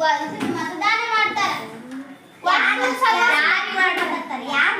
ಮತದಾನ ಮಾಡ್ತಾರ. ಯಾರು ಮಾಡ್ತಾರೆ? ಯಾರು